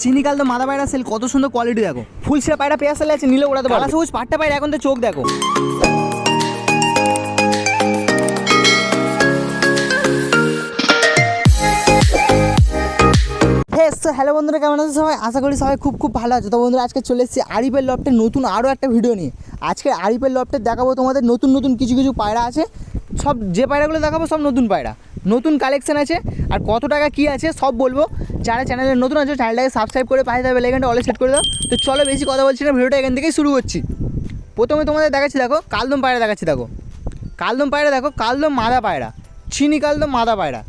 চিনিকাল তো মাদা পায়রা সেল কত সুন্দর কোয়ালিটি দেখো। ফুল সে পায়রা পেয়ার সেলে আছে নিলে ওড়াতে পারো সবুজ পাট্টা পায়রা, এখন তো চোখ দেখো। হেস তো হ্যালো বন্ধুরা, কেমন আছে সবাই? আশা করি সবাই খুব খুব ভালো আছে। তো বন্ধুরা, আজকে চলে এসেছি আরিফের লফটের নতুন আরও একটা ভিডিও নিয়ে। আজকে আরিফের লফটে দেখাবো তোমাদের নতুন নতুন কিছু কিছু পায়রা আছে। সব যে পায়রাগুলো দেখাবো, সব নতুন পায়রা। নতুন কালেকশন আছে। আর কত টাকা কী আছে, সব বলব। যারা চ্যানেলে নতুন আছে চ্যানেলটাকে সাবস্ক্রাইব করে পাশে থাকবে লেখানটা অলে সেট করে দাও। তো চলো বেশি কথা বলছি না, ভিডিওটা এখান থেকেই শুরু করছি। প্রথমে তোমাদের দেখাচ্ছি, দেখো, কালদম পায়রা দেখাচ্ছি, দেখো। কালদম পায়রা, দেখো, কালদম মাদা পায়রা। চিনি কালদম মাদা পায়রা।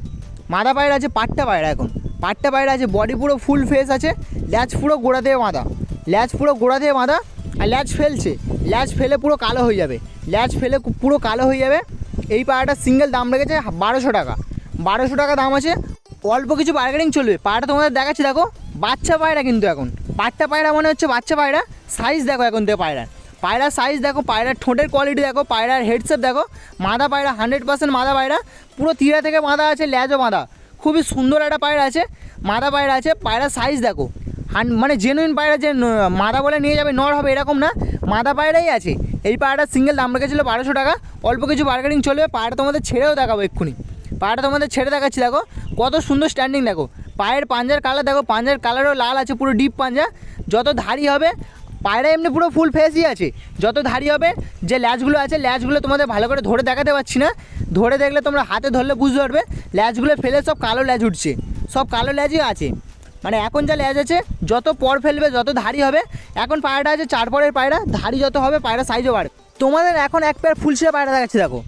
মাদা পায়রা আছে, পাট্টা পায়রা এখন। পাট্টা পায়রা আছে বডি পুরো ফুল ফেস আছে ল্যাচ পুরো গোড়া দিয়ে বাঁধা। ল্যাচ পুরো গোড়া দিয়ে বাঁধা আর ল্যাচ ফেলছে। ল্যাচ ফেলে পুরো কালো হয়ে যাবে। ল্যাচ ফেলে পুরো কালো হয়ে যাবে। এই পায়রাটার সিঙ্গেল দাম রেখেছে বারোশো টাকা। বারোশো টাকা দাম আছে, অল্প কিছু বার্গেনিং চলবে। পায়রাটা তোমাদের দেখাচ্ছি, দেখো। বাচ্চা পায়রা কিন্তু এখন। পাট্টা পায়রা মনে হচ্ছে বাচ্চা পায়রা। সাইজ দেখো এখন থেকে পায়রার। পায়রার সাইজ দেখো, পায়রার ঠোঁটের কোয়ালিটি দেখো, পায়রার হেডসেপ দেখো। মাদা পায়রা হান্ড্রেড পার্সেন্ট মাদা পায়রা। পুরো তীরা থেকে মাদা আছে ল্যাজও মাদা খুবই সুন্দর একটা পায়রা আছে, মাদা পায়রা আছে পায়রার সাইজ দেখো। হান মানে জেনুইন পায়রা যে মাদা বলে নিয়ে যাবে, নর হবে, এরকম না। মাদা পায়রাই আছে। এই পায়রাটার সিঙ্গেল দাম রেখেছিল বারোশো টাকা। অল্প কিছু বার্গেনিং চলবে পায়রা তোমাদের ছেড়েও দেখাবো এক্ষুনি। পায়রাটা তোমাদের ছেড়ে দেখাচ্ছি, দেখো। কত সুন্দর স্ট্যান্ডিং দেখো। পায়ের পাঞ্জার কালার দেখো, পাঞ্জার কালারও লাল আছে, পুরো ডিপ পাঞ্জা। যত ধারি হবে পায়রা এমনি পুরো ফুল ফেসই আছে। যত ধারি হবে, যে ল্যাচগুলো আছে ল্যাচগুলো তোমাদের ভালো করে ধরে দেখাতে পারছি না। ধরে দেখলে তোমরা হাতে ধরলে বুঝতে পারবে ল্যাচগুলো ফেলে সব কালো ল্যাচ উঠছে। সব কালো ল্যাচই আছে। মানে এখন যা ল্যাচ আছে, যত পর ফেলবে, যত ধারি হবে, এখন পায়রাটা আছে চার পরের পায়রা ধারি যত হবে, পায়রা সাইজও বাড়বে। তোমাদের এখন এক পেয়ার ফুলসিয়া পায়রা দেখাচ্ছি, দেখো।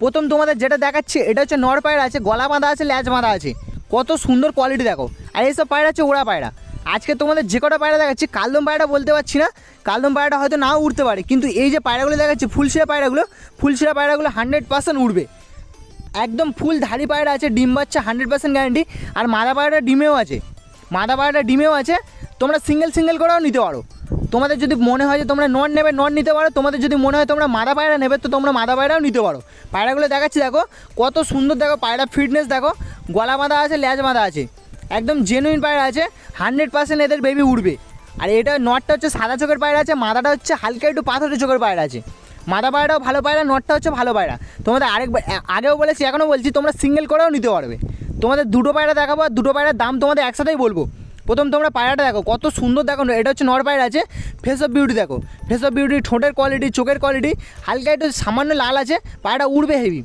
প্রথম তোমাদের যেটা দেখাচ্ছে, এটা হচ্ছে নর পায়রা আছে, গলা বাঁধা আছে ল্যাচ বাঁধা আছে। কত সুন্দর কোয়ালিটি দেখো। আর এইসব পায়রা হচ্ছে ওড়া পায়রা। আজকে তোমাদের যে কটা পায়রা দেখাচ্ছি, কালদম পায়রাটা বলতে পারছি না, কালদম পায়রাটা হয়তো নাও উঠতে পারে, কিন্তু এই যে পায়রাগুলো দেখাচ্ছি ফুলশিরা পায়রাগুলো ফুলশিরা পায়রাগুলো হান্ড্রেড পার্সেন্ট উঠবে একদম ফুল ধারি পায়রা আছে, ডিম বাচ্চা হান্ড্রেড পার্সেন্ট গ্যারান্টি আর মাদা পায়রাটা ডিমেও আছে। মাদা পায়রাটা ডিমেও আছে। তোমরা সিঙ্গেল সিঙ্গেল করেও নিতে পারো। তোমাদের যদি মনে হয় যে তোমরা নন নেবে নন নিতে পারো। তোমাদের যদি মনে হয় তোমরা মাদা পায়রা নেবে, তো তোমরা মাদা পায়রাও নিতে পারো। পায়রাগুলো দেখাচ্ছি, দেখো। কত সুন্দর, দেখো, পায়রা ফিটনেস দেখো। গলা বাঁধা আছে, ল্যাজ বাঁধা আছে। একদম জেনুইন পায়রা আছে। হান্ড্রেড পার্সেন্ট এদের বেবি উঠবে আর এটা নটটা হচ্ছে সাদা চোখের পায়রা আছে মাদাটা হচ্ছে হালকা একটু পাথরের চোখের পায়রা আছে। মাদা পায়রাও ভালো পায়রা, নটটা হচ্ছে ভালো পায়রা। তোমাদের আরেকবার আগেও বলেছি, এখনও বলছি, তোমরা সিঙ্গেল করেও নিতে পারবে। তোমাদের দুটো পায়রা দেখাবো আর দুটো পায়রার দাম তোমাদের একসাথেই বলব। প্রথম তোমরা পায়রাটা দেখো, কত সুন্দর দেখো, এটা হচ্ছে নর পায়রা আছে ফেস অফ বিউটি দেখো। ফেস অফ বিউটি ঠোঁটের কোয়ালিটি চোখের কোয়ালিটি হালকা একটু সামান্য লাল আছে, পায়রাটা উড়বে হেভি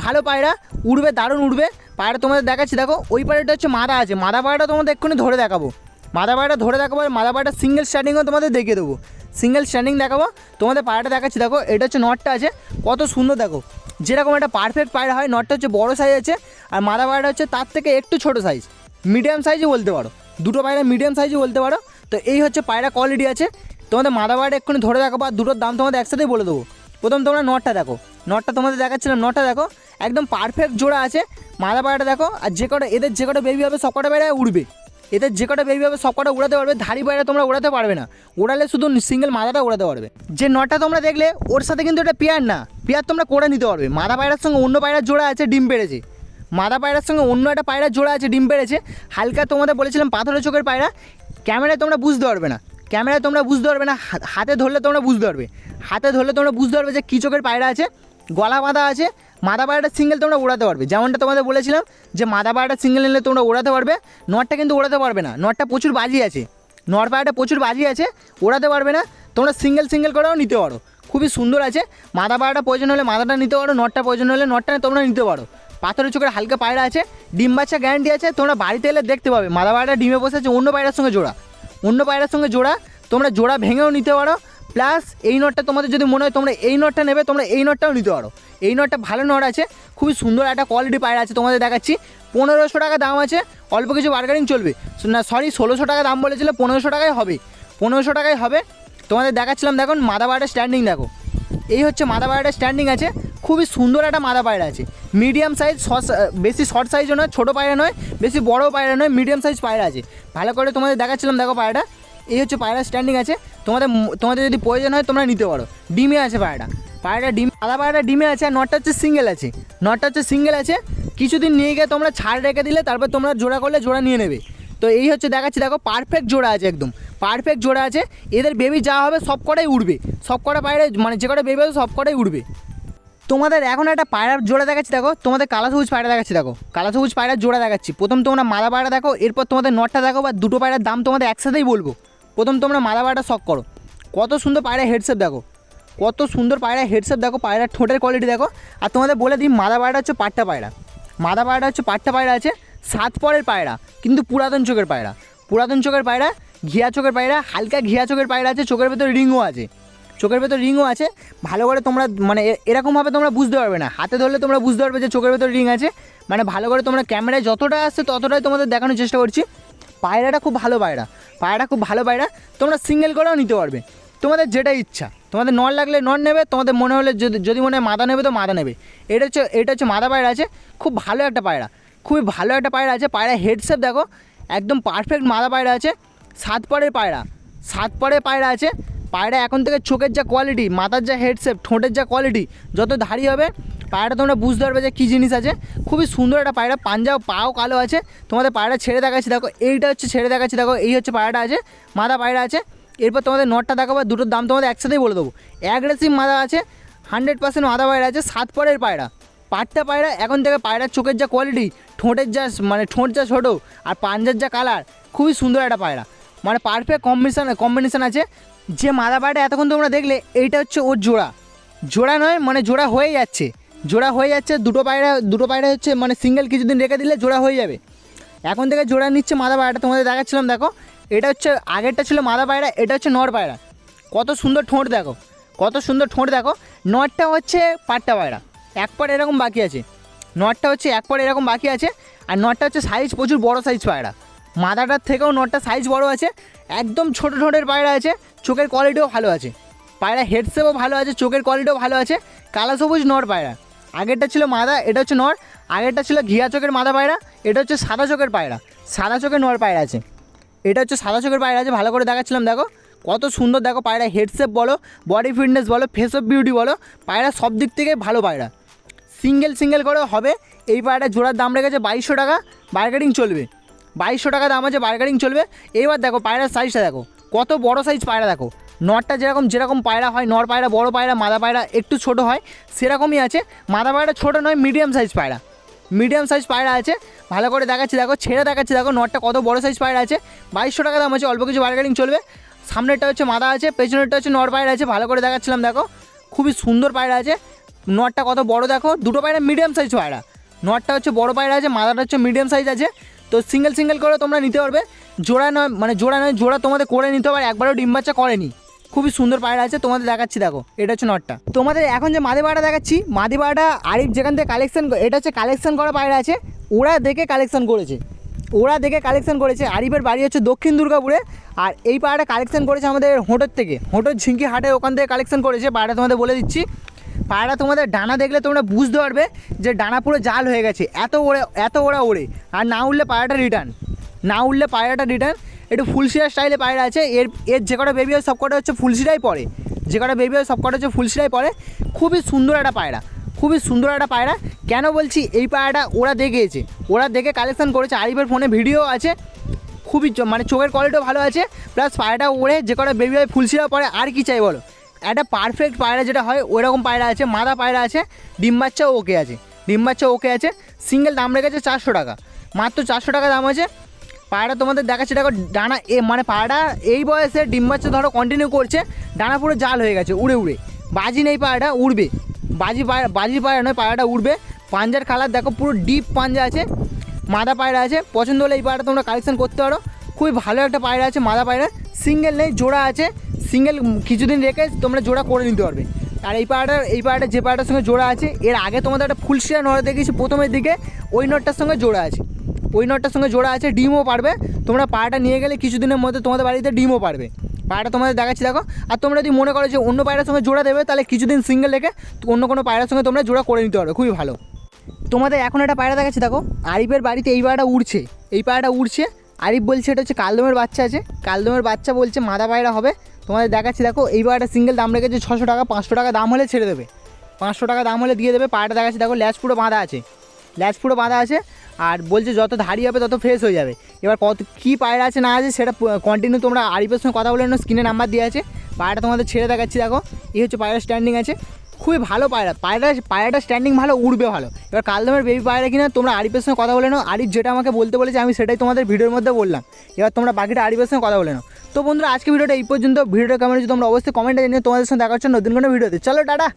ভালো পায়রা, উড়বে, দারুণ উড়বে। পায়রা তোমাদের দেখাচ্ছি, দেখো, ওই পায়রাটা হচ্ছে মাদা আছে। মাদা পায়রাটা তোমাদের এক্ষুনি ধরে দেখাবো। মাদা পায়রাটা ধরে দেখাবো আর মাদা পায়রাটা সিঙ্গেল স্টার্টিংও তোমাদের দেখিয়ে দেবো। সিঙ্গেল স্ট্যান্ডিং দেখাবো, তোমাদের পায়রাটা দেখাচ্ছি, দেখো, এটা হচ্ছে নটটা আছে, কত সুন্দর, দেখো, যেরকম একটা পারফেক্ট পায়রা হয় নটটা হচ্ছে বড় সাইজ আছে, আর মাদা পায়রা হচ্ছে তার থেকে একটু ছোট সাইজ মিডিয়াম সাইজই বলতে পারো, দুটো পায়রা মিডিয়াম সাইজই বলতে পারো, তো এই হচ্ছে পায়রা কোয়ালিটি আছে, তোমাদের মাদা পায়রা এক্ষুনি ধরে দেখাবো বা দুটোর দাম তোমাদের একসাথেই বলে দেবো, প্রথম তোমরা নটটা দেখো নটটা তোমাদের দেখাচ্ছিলাম নটটা দেখো, একদম পারফেক্ট জোড়া আছে, মাদা পায়রাটা দেখো, আর যে কটা, এদের যে কটা বেবি হবে, সব কটা পায়রা উড়বে এদের যে কটা বেবি হবে সব কটা উড়াতে পারবে ধারি পায়রা তোমরা উড়াতে পারবে না। উড়ালে শুধু সিঙ্গেল মাদাটা উড়াতে পারবে। যে নটটা তোমরা দেখলে, ওর সাথে কিন্তু এটা পেয়ার না। পেয়ার তোমরা করে নিতে পারবে। মাদা পায়রার সঙ্গে অন্য পায়রার জোড়া আছে, ডিম পেড়েছে। মাদা পায়রার সঙ্গে অন্য একটা পায়রার জোড়া আছে, ডিম পেড়েছে। হালকা তোমাদের বলেছিলাম পাথরের চোখের পায়রা। ক্যামেরায় তোমরা বুঝতে পারবে না। ক্যামেরায় তোমরা বুঝতে পারবে না হাতে ধরলে তোমরা বুঝতে পারবে। হাতে ধরলে তোমরা বুঝতে পারবে যে কী চোখের পায়রা আছে। গলা বাঁধা আছে মাদা পায়রাটা সিঙ্গেল তোমরা উড়াতে পারবে। যেমনটা তোমাদের বলেছিলাম যে মাদা পায়রাটা সিঙ্গেল নিলে তোমরা উড়াতে পারবে, নটটা কিন্তু উড়াতে পারবে না, নটটা প্রচুর বাজি আছে নট পায়রাটা প্রচুর বাজি আছে ওড়াতে পারবে না, তোমরা সিঙ্গেল সিঙ্গেল করেও নিতে পারো, খুবই সুন্দর আছে মাদা পায়রাটা প্রয়োজন হলে মাদাটা নিতে পারো, নটটা প্রয়োজন হলে নটটা তোমরা নিতে পারো, পাথরের চোখের হালকা পায়রা আছে, ডিম বাচ্চা গ্যারান্টি আছে, তোমরা বাড়িতে এলে দেখতে পাবে মাদা পায়রাটা ডিমে বসে আছে, অন্য পায়রার সঙ্গে জোড়া, অন্য পায়রার সঙ্গে জোড়া, তোমরা জোড়া ভেঙেও নিতে পারো প্লাস এই নটটা তোমাদের যদি মনে হয় তোমরা এই নটটা নেবে, তোমরা এই নটটাও নিতে পারো। এই নটটা ভালো নট আছে, খুবই সুন্দর একটা কোয়ালিটি পায়রা আছে তোমাদের দেখাচ্ছি। পনেরোশো টাকা দাম আছে, অল্প কিছু বার্গারিং চলবে। না সরি ষোলোশো টাকা দাম বলেছিল, পনেরোশো টাকায় হবে। পনেরোশো টাকায় হবে। তোমাদের দেখাচ্ছিলাম দেখো মাদা পায়রাটা স্ট্যান্ডিং দেখো। এই হচ্ছে মাদা পায়রাটা স্ট্যান্ডিং আছে, খুবই সুন্দর একটা মাদা পায়রা আছে। মিডিয়াম সাইজ বেশি শর্ট সাইজও নয়, ছোটো পায়রা নয়, বেশি বড় পায়রা নয় মিডিয়াম সাইজ পায়রা আছে। ভালো করে তোমাদের দেখাচ্ছিলাম, দেখো পায়রাটা এই হচ্ছে পায়রা স্ট্যান্ডিং আছে। তোমাদের তোমাদের যদি প্রয়োজন হয়, তোমরা নিতে পারো। ডিমে আছে পায়রাটা পায়রাটা ডিম আদা পায়রাটা ডিমে আছে আর নটটা হচ্ছে সিঙ্গেল আছে। নটটা হচ্ছে সিঙ্গেল আছে। কিছুদিন নিয়ে গিয়ে তোমরা ছাড় রেখে দিলে, তারপর তোমরা জোড়া করলে, জোড়া নিয়ে নেবে। তো এই হচ্ছে দেখাচ্ছি, দেখো পারফেক্ট জোড়া আছে একদম। পারফেক্ট জোড়া আছে। এদের বেবি যা হবে সব কটাই উঠবে সব কটা পায়রা মানে যে কটা বেবি হবে সব কটাই উঠবে তোমাদের এখন একটা পায়রার জোড়া দেখাচ্ছি, দেখো। তোমাদের কালা সবুজ পায়রা দেখাচ্ছি, দেখো। কালা সবুজ পায়রার জোড়া দেখাচ্ছি। প্রথম তোমরা মাদা পায়রা দেখো, এরপর তোমাদের নটটা দেখো, বা দুটো পায়রার দাম তোমাদের একসাথেই বলব। প্রথম তোমরা মাদা পায়রাটা শখ করো। কত সুন্দর পায়রা হেডসেপ দেখো। কত সুন্দর পায়রা হেডসেপ দেখো পায়রার ঠোঁটের কোয়ালিটি দেখো। আর তোমাদের বলে দিই মাদা পায়রা হচ্ছে পাট্টা পায়রা। মাদা পায়রা হচ্ছে পাট্টা পায়রা আছে, সাত পরের পায়রা, কিন্তু পুরাতন চোখের পায়রা। পুরাতন চোখের পায়রা, ঘিয়া চোখের পায়রা, হালকা ঘিয়া চোখের পায়রা আছে, চোখের ভেতর রিংও আছে। চোখের ভেতর রিংও আছে, ভালো করে তোমরা মানে এরকমভাবে তোমরা বুঝতে পারবে না। হাতে ধরলে তোমরা বুঝতে পারবে যে চোখের ভেতর রিং আছে। মানে ভালো করে তোমরা ক্যামেরায় যতটা আসছে ততটাই তোমাদের দেখানোর চেষ্টা করছি। পায়রাটা খুব ভালো পায়রা। পায়রাটা খুব ভালো পায়রা, তোমরা সিঙ্গেল করেও নিতে পারবে। তোমাদের যেটা ইচ্ছা। তোমাদের নর লাগলে নর নেবে, তোমাদের মনে হলে যদি যদি মনে হয় মাদা নেবে তো মাদা নেবে। এটা হচ্ছে এটা হচ্ছে মাদা পায়রা আছে। খুব ভালো একটা পায়রা। খুবই ভালো একটা পায়রা আছে। পায়রা হেডসেপ দেখো, একদম পারফেক্ট মাদা পায়রা আছে। সাত পরের পায়রা। সাত পরের পায়রা আছে। পায়রা এখন থেকে চোখের যা কোয়ালিটি মাথার যা হেডসেপ ঠোঁটের যা কোয়ালিটি যত ধারি হবে পায়রাটা তোমরা বুঝতে পারবে যে কী জিনিস আছে। খুবই সুন্দর একটা পায়রা পাঞ্জাও পাও কালো আছে। তোমাদের পায়রা ছেড়ে দেখাচ্ছি, দেখো, এইটা হচ্ছে ছেড়ে দেখাচ্ছি, দেখো, এই হচ্ছে পায়রাটা আছে, মাদা পায়রা আছে। এরপর তোমাদের নটটা দেখাবো দুটোর দাম তোমাদের একসাথেই বলে দেবো। অ্যাগ্রেসিভ মাদা আছে হান্ড্রেড পার্সেন্ট মাদা পায়রা আছে, সাত পরের পায়রা। পাটটা পায়রা, এখন থেকে পায়রার চোখের যা কোয়ালিটি ঠোঁটের যা মানে ঠোঁট যা ছোটো, আর পাঞ্জার যা কালার খুবই সুন্দর একটা পায়রা। মানে পারফেক্ট কম্বিনেশান কম্বিনেশান আছে। যে মাদা পায়রা এতক্ষণ তোমরা দেখলে, এইটা হচ্ছে ওর জোড়া। জোড়া নয় মানে জোড়া হয়ে যাচ্ছে। জোড়া হয়ে যাচ্ছে, দুটো পায়রা দুটো পায়রা হচ্ছে মানে সিঙ্গেল কিছুদিন রেখে দিলে জোড়া হয়ে যাবে। এখন থেকে জোড়া নিচ্ছে মাদা পায়রাটা, তোমাদের দেখাচ্ছিলাম, দেখো। এটা হচ্ছে, আগেরটা ছিল মাদা পায়রা, এটা হচ্ছে নর পায়রা। কত সুন্দর ঠোঁট, দেখো। কত সুন্দর ঠোঁট, দেখো। নটটা হচ্ছে পাট্টা পায়রা। এক পর এরকম বাকি আছে। নটটা হচ্ছে, এক পর এরকম বাকি আছে। আর নটটা হচ্ছে সাইজ প্রচুর, বড় সাইজ পায়রা। মাদাটার থেকেও নটটা সাইজ বড় আছে। একদম ছোট ঠোঁটের পায়রা আছে। চোখের কোয়ালিটিও ভালো আছে। পায়রা হেডসেপও ভালো আছে, চোখের কোয়ালিটিও ভালো আছে। কালা সবুজ নর পায়রা। আগেরটা ছিল মাদা, এটা হচ্ছে নর। আগেরটা ছিল ঘিয়া চোখের মাদা পায়রা, এটা হচ্ছে সাদা চোখের পায়রা। সাদা চোখের নর পায়রা আছে। এটা হচ্ছে সাদা চোখের পায়রা আছে, ভালো করে দেখাচ্ছিলাম, দেখো। কত সুন্দর, দেখো, পায়রা হেডসেপ বলো বডি ফিটনেস বলো ফেস অফ বিউটি বলো, পায়রা সব দিক থেকে ভালো পায়রা। সিঙ্গেল সিঙ্গেল করে হবে। এই পায়রাটা জোড়ার দাম রেখেছে বাইশশো টাকা বার্গেটিং চলবে। বাইশশো টাকা দাম আছে বার্গেটিং চলবে। এইবার দেখো, পায়রার সাইজটা দেখো। কত বড় সাইজ পায়রা দেখো। নরটা যেরকম যেরকম পায়রা হয়, নর পায়রা, বড় পায়রা, মাদা পায়রা একটু ছোট হয়, সেরকমই আছে। মাদা পায়রা ছোট নয় মিডিয়াম সাইজ পায়রা। মিডিয়াম সাইজ পায়রা আছে। ভালো করে দেখাচ্ছি, দেখো, ছেড়ে দেখাচ্ছি, দেখো নটটা কত বড় সাইজ পায়রা আছে। বাইশশো টাকা দাম আছে, অল্প কিছু বার্গেটিং চলবে। সামনেরটা হচ্ছে মাদা আছে, পেছনেরটা হচ্ছে নর পায়রা আছে, ভালো করে দেখাচ্ছিলাম, দেখো। খুবই সুন্দর পায়রা আছে। নটটা কত বড়, দেখো, দুটো পায়রা মিডিয়াম সাইজ পায়রা। নটটা হচ্ছে বড় পায়রা আছে, মাদাটা হচ্ছে মিডিয়াম সাইজ আছে। তো সিঙ্গেল সিঙ্গেল করে তোমরা নিতে পারবে। জোড়া নয় মানে জোড়া নয়, জোড়া তোমাদের করে নিতে পারে একবারও ডিম বাচ্চা করেনি। খুবই সুন্দর পায়রা আছে, তোমাদের দেখাচ্ছি, দেখো। এটা হচ্ছে নটটা তোমাদের এখন যে মাদি পায়রা দেখাচ্ছি, মাদি আরিফ যেখান থেকে কালেকশন এটা হচ্ছে কালেকশন করা পায়রা আছে, ওরা দেখে কালেকশন করেছে। ওরা দেখে কালেকশন করেছে। আরিফের বাড়ি হচ্ছে দক্ষিণ দুর্গাপুরে, আর এই পায়রাটা কালেকশন করেছে আমাদের হোটোর থেকে। হোটোর ঝিঙ্কি হাটে ওখান থেকে কালেকশন করেছে পায়রাটা তোমাদের বলে দিচ্ছি। পায়রা তোমাদের ডানা দেখলে তোমরা বুঝতে পারবে যে ডানা পুরো জাল হয়ে গেছে। এত ওড়ে এত ওরা ওড়ে আর না উঠলে পায়রাটা রিটার্ন না উঠলে পায়রাটা রিটার্ন একটু ফুলশিরা স্টাইলে পায়রা আছে। এর এর যে কটা বেবি হয় সব কটা হচ্ছে ফুলশিরাই পড়ে যে কটা বেবি হয় সব কটা হচ্ছে ফুলশিরাই পড়ে খুবই সুন্দর একটা পায়রা। খুবই সুন্দর একটা পায়রা। কেন বলছি, এই পায়রাটা ওরা দেখেছে ওরা দেখে কালেকশন করেছে। আরিফের ফোনে ভিডিও আছে। খুবই মানে চোখের কোয়ালিটিও ভালো আছে। প্লাস পায়রাটা ওড়ে, যে কটা বেবি হয় ফুলশিরা পরে। আর কি চাই বলো? একটা পারফেক্ট পায়রা যেটা হয়, ওইরকম পায়রা আছে। মাদা পায়রা আছে। ডিম বাচ্চাও ওকে আছে। ডিম বাচ্চা ওকে আছে। সিঙ্গেল দাম রেখেছে চারশো টাকা। মাত্র চারশো টাকা দাম আছে। পায়রা তোমাদের দেখাচ্ছে, দেখো ডানা এ মানে পায়রা এই বয়সে ডিম বাচ্চা ধরো কন্টিনিউ করছে, ডানা পুরো জাল হয়ে গেছে, উড়ে উড়ে। বাজি নেই পায়রাটা, উড়বে। বাজি পায়রা বাজি পায়রা নয়, পায়রাটা উড়বে। পাঞ্জার কালার দেখো, পুরো ডিপ পাঞ্জা আছে, মাদা পায়রা আছে। পছন্দ হলে এই পায়রাটা তোমরা কালেকশন করতে পারো। খুবই ভালো একটা পায়রা আছে, মাদা পায়রা। সিঙ্গেল নেই, জোড়া আছে। সিঙ্গেল কিছুদিন রেখে তোমরা জোড়া করে নিতে পারবে। আর এই পায়রাটার এই পায়রাটা যে পায়রাটার সঙ্গে জোড়া আছে, এর আগে তোমাদের একটা ফুলশিরা নড়া দেখেছি প্রথমের দিকে, ওই নটটার সঙ্গে জোড়া আছে। ওই নটটার সঙ্গে জোড়া আছে, ডিমও পারবে। তোমরা পায়রাটা নিয়ে গেলে কিছুদিনের মধ্যে তোমাদের বাড়িতে ডিমও পারবে। পায়রাটা তোমাদের দেখাচ্ছি, দেখো। আর তোমরা যদি মনে করো যে অন্য পায়রার সঙ্গে জোড়া দেবে, তাহলে কিছুদিন সিঙ্গেল রেখে অন্য কোনো পায়রার সঙ্গে তোমরা জোড়া করে নিতে পারবে। খুবই ভালো। তোমাদের এখন একটা পায়রা দেখাচ্ছি, দেখো। আরিফের বাড়িতে এই পায়রাটা উড়ছে। এই পায়রাটা উড়ছে। আরিফ বলছে, এটা হচ্ছে কালদমের বাচ্চা আছে। কালদমের বাচ্চা বলছে, মাদা পায়রা হবে। তোমাদের দেখাচ্ছি, দেখো। এই পায়রাটা সিঙ্গেল দাম রেখেছে ছশো টাকা, পাঁচশো টাকা দাম হলে ছেড়ে দেবে। পাঁচশো টাকা দাম হলে দিয়ে দেবে। পায়রাটা দেখাচ্ছি, দেখো। ল্যাচ পুরো বাঁধা আছে। ল্যাচ পুরো বাঁধা আছে। আর বলছে যত ধারি হবে তত ফ্রেশ হয়ে যাবে। এবার কত, কী পায়রা আছে না আছে সেটা কন্টিনিউ তোমরা আরিফের সঙ্গে কথা বলে নাও স্ক্রিনে নাম্বার দেওয়া আছে। পায়রাটা তোমাদের ছেড়ে দেখাচ্ছি, দেখো। এই হচ্ছে পায়রা স্ট্যান্ডিং আছে। খুবই ভালো পায়রা। পায়রা পায়রাটা স্ট্যান্ডিং ভালো, উড়বে ভালো। এবার কাল কালদমের বেবি পায়রা কিনা, তোমরা আরিফের সঙ্গে কথা বলে নাও। আরিফ যেটা আমাকে বলতে বলেছে, আমি সেটাই তোমাদের ভিডিওর মধ্যে বললাম। এবার তোমরা বাকিটা আরিফের সঙ্গে কথা বলে নাও। তো বন্ধুরা, আজকে ভিডিওটা এই পর্যন্ত। ভিডিওটা কেমন হচ্ছে তোমরা অবশ্যই কমেন্টে জানিয়ে তোমাদের সঙ্গে দেখা হচ্ছে নতুন কোনো ভিডিওতে। চলো, টাটা!